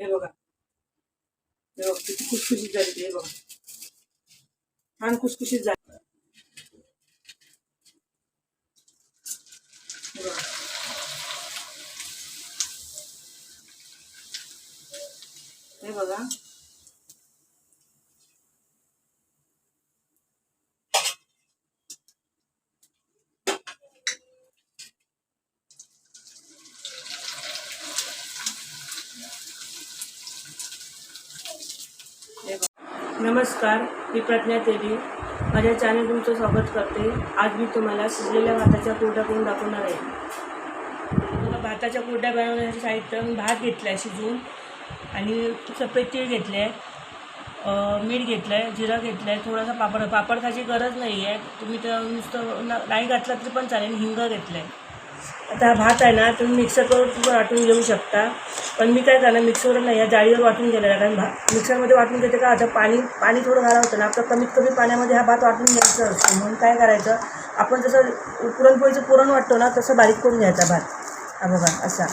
हे बघा. हे बघा किती खुसखुशीत झाली हे बघा. छान खुसखुशीत झाली. हे बघा. नमस्कार मी प्रज्ञा देवी माझ्या चॅनल तुमचं स्वागत करते. आज मी तुम्हाला शिजलेल्या भाताच्या कोरड्या करून दाखवणार आहे. तुम्हाला भाताच्या कोरड्या बनवण्यासाठी साहित्य मी भात घेतला आहे शिजवून आणि सफेद तीळ घेतले आहे मीठ घेतलं आहे जिरा घेतलं आहे थोडासा पापड. पापड खायची गरज नाही आहे तुम्ही तर नुसतं नाही घातलं तरी पण चालेल हिंग घेतलं आहे आता हा भात आहे ना तुम्ही मिक्सर करून वाटून घेऊ शकता. पण मी काय करणार मिक्सरवर नाही या जाळीवर वाटून गेलेला. कारण भा मिक्सरमध्ये वाटून घेते का आता पाणी पाणी थोडं घालावं होतं ना आपलं कमीत कमी पाण्यामध्ये हा भात वाटून घ्यायचं असतो. म्हणून काय करायचं आपण जसं पुरणपोळीचं पुरण वाटतो ना तसं बारीक करून घ्यायचा भात. हा बघा असा.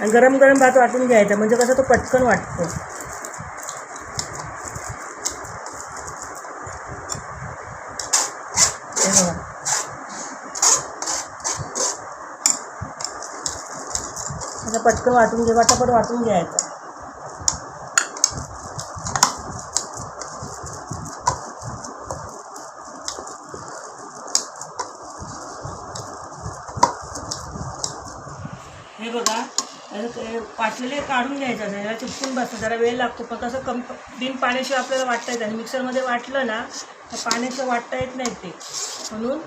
आणि गरम गरम भात वाटून घ्यायचा म्हणजे कसं तो पटकन वाटतो. हे बघा. पटकन वाटून घे वाटापट वाटून घ्यायचं. हे बघा ते वाटलेले काढून घ्यायचं जरा चिपकून बसतं जरा वेळ लागतो पण कसं कम बिन पाण्याशिवाय आपल्याला वाटता येतं आणि मिक्सरमध्ये वाटलं ना तर पाण्याशिवाय वाटता येत नाही ते. म्हणून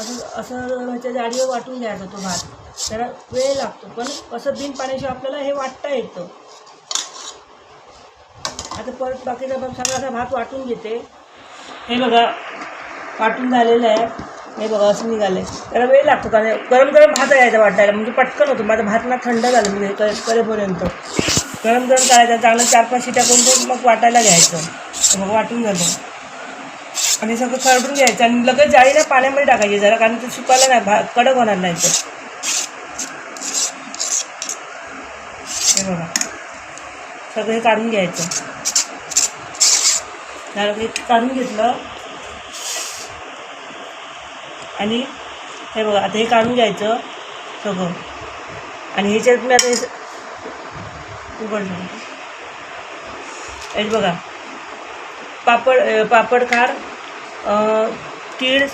असं असं ह्याच्या जाडीवर वाटून घ्यायचा तो भात. जरा वेळ लागतो. पण असं बिन पाण्याशिवाय आपल्याला हे वाटता येतं. आता परत बाकीचा पण सगळा भात वाटून घेते. हे बघा वाटून झालेलं आहे. हे बघा असं निघालंय. त्याला वेळ लागतो. कारण गरम गरम भात यायचा वाटायला. म्हणजे पटकन होतो. माझा भात ना थंड झालं म्हणजे करेपर्यंत. गरम गरम करायचा चांगलं चार पाच शिट्या करून तो मग वाटायला घ्यायचं. मग वाटून झालं. आणि सगळं खरडून घ्यायचं. आणि लगेच जाळीला पाण्यामध्ये टाकायची जरा कारण ते सुकायला नाही भा कडक होणार नाही तर. हे बघा. सगळं हे काढून घ्यायचं. झालं हे काढून घेतलं. आणि हे बघा आता हे काढून घ्यायचं सगळं. आणि ह्याच्यात मी आता हे उघडलं हे बघा. पापड पापड खार तीळ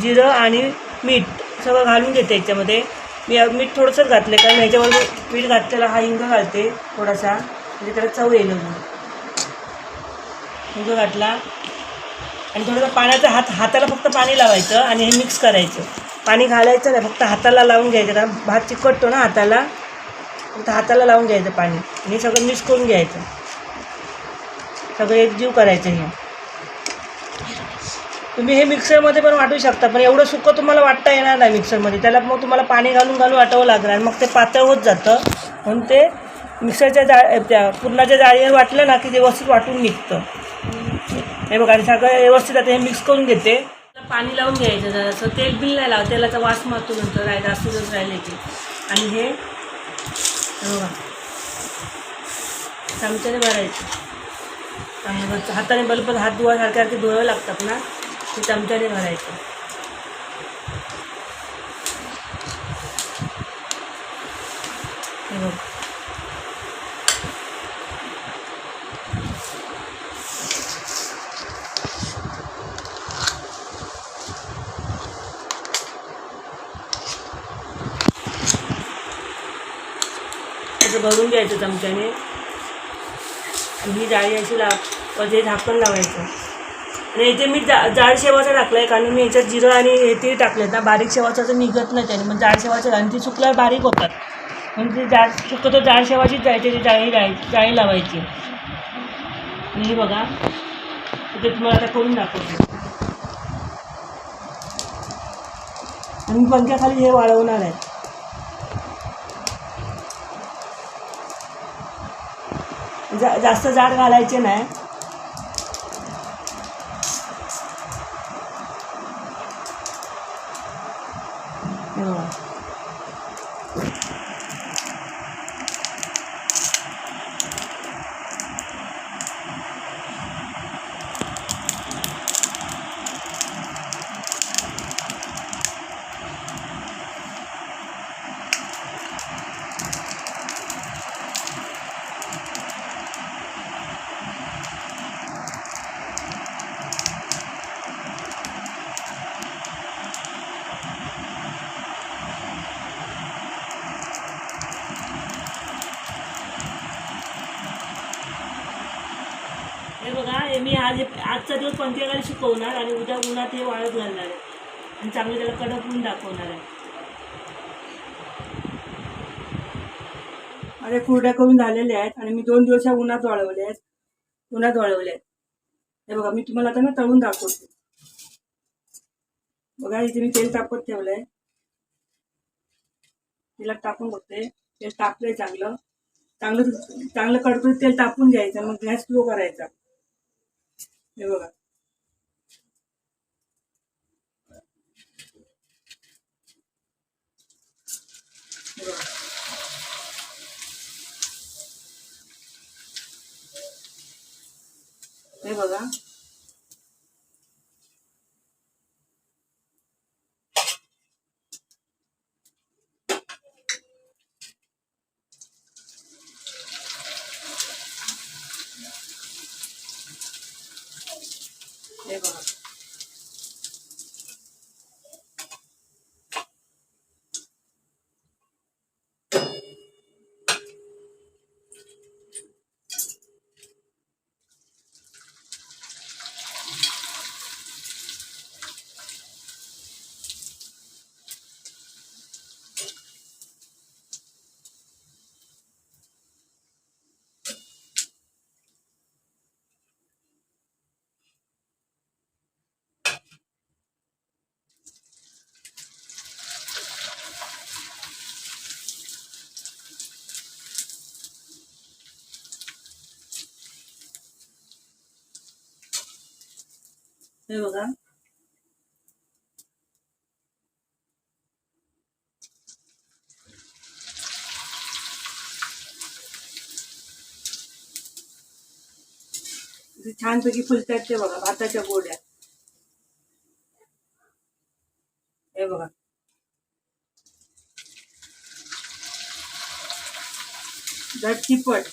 जिरं आणि मीठ सगळं घालून घेते याच्यामध्ये. मी मीठ थोडंसंच घातलं कारण ह्याच्यावर मीठ घातलेला हा हिंग घालते थोडासा. म्हणजे त्याला चव येईल अजून. हिंग घातला. आणि थोडंसं पाण्याचा हात हाताला फक्त पाणी लावायचं आणि हे मिक्स करायचं. पाणी घालायचं नाही फक्त हाताला लावून घ्यायचं. कारण भात चिकटतो ना हाताला. फक्त हाताला लावून घ्यायचं पाणी. आणि सगळं मिक्स करून घ्यायचं. सगळं एकजीव करायचं हे. तुम्ही हे मिक्सरमध्ये पण वाटू शकता पण एवढं सुकं तुम्हाला वाटता येणार नाही मिक्सरमध्ये. त्याला मग तुम्हाला पाणी घालून घालून वाटावं लागणार मग ते पातळ होत जातं. म्हणून ते मिक्सरच्या जा त्या पुरणाच्या जाळीवर वाटलं ना की ते व्यवस्थित वाटून निघतं. हे बघा आणि सगळं व्यवस्थित आता हे मिक्स करून घेते. पाणी लावून घ्यायचं जरासं तेल बिल नाही लावत तर वास मारतो नंतर राय जास्त राहिले की. आणि हे बघा. चमच्याने भरायचं. आणि हाताने बलपत हात धुवासारखे सारखे धुवावे लागतात ना. ते चमच्याने भरायचं. हे बघ. भरून घ्यायचं चमच्याने. ही जाळी अशी लाव व ते झाकण लावायचं. आणि इथे मी जा जाड शेवाचा टाकला आहे कारण मी याच्यात जिरं आणि हे ते टाकलेत ना बारीक शेवाचं तर निघत नाही त्याने. मग जाड शेवाचं आणि ती सुकल्यावर बारीक होतात. म्हणजे जाड जाड शक्यतो जाड शेवाचीच जायची ती जाळी जाळी जाळी लावायची. हे बघा. इथे तुम्हाला आता करून दाखवते. आणि पंख्याखाली हे वाळवणार आहे. जा जास्त जाड घालायचे नाही. हे आहे. मी आज आजचा दिवस पंचेगाला शिकवणार आणि उद्या उन्हात हे वाळत घालणार आहे. आणि चांगलं त्याला कडक ऊन दाखवणार आहे. माझ्या कुरड्या करून झालेल्या आहेत आणि मी दोन दिवस ह्या उन्हात वाळवले आहेत. उन्हात वाळवले आहेत. हे बघा मी तुम्हाला आता ना तळून दाखवते. बघा इथे मी तेल तापत ठेवलंय. तिला टाकून बघते. तेल तापलंय चांगलं. चांगलं चांगलं कडकडीत तेल तापून घ्यायचं मग गॅस स्लो करायचा. हे बघा हे बघा. हे बघा हे बघा. हे बघा छानपैकी फुलतात ते बघा भाताच्या गोड्या. हे बघा. झटकीपट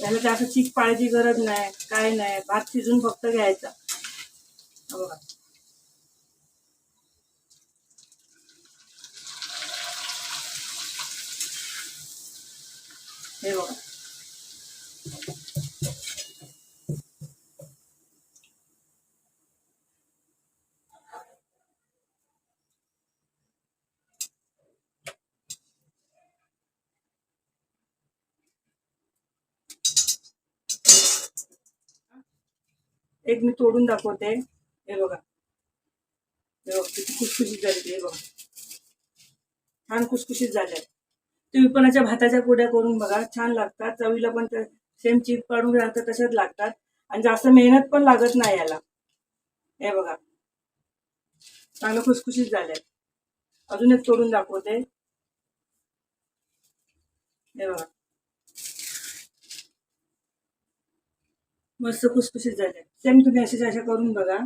याला जास्त चीक पाळायची गरज नाही काय नाही भात शिजून फक्त घ्यायचा. बघा हे बघा. एक मी तोडून दाखवते. हे बघा. हे बघा किती खुसखुशीत झाली हे बघा. छान खुसखुशीत झाल्या तुम्ही पण अशा भाताच्या पुड्या करून बघा छान लागतात. चवीला पण सेम चीप काढून राहतात तशाच लागतात. आणि जास्त मेहनत पण लागत नाही याला. हे बघा. चांगलं खुसखुशीत झाल्यात. अजून एक तोडून दाखवते. हे बघा. मस्त खुसखुशीत झाल्या सेम तुम्ही अशीच अशा करून बघा.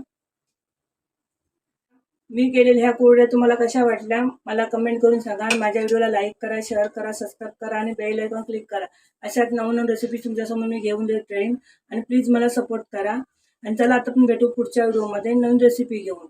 मी केलेल्या ह्या कोरड्या तुम्हाला कशा वाटल्या मला कमेंट करून सांगा आणि माझ्या व्हिडिओला लाईक करा शेअर करा सबस्क्राईब करा आणि बेल आयकॉन क्लिक करा. अशाच नवनवीन रेसिपी तुमच्यासमोर मी घेऊन देत राहीन आणि प्लीज मला सपोर्ट करा. आणि चला आता आपण भेटू पुढच्या व्हिडिओमध्ये नवीन रेसिपी घेऊन.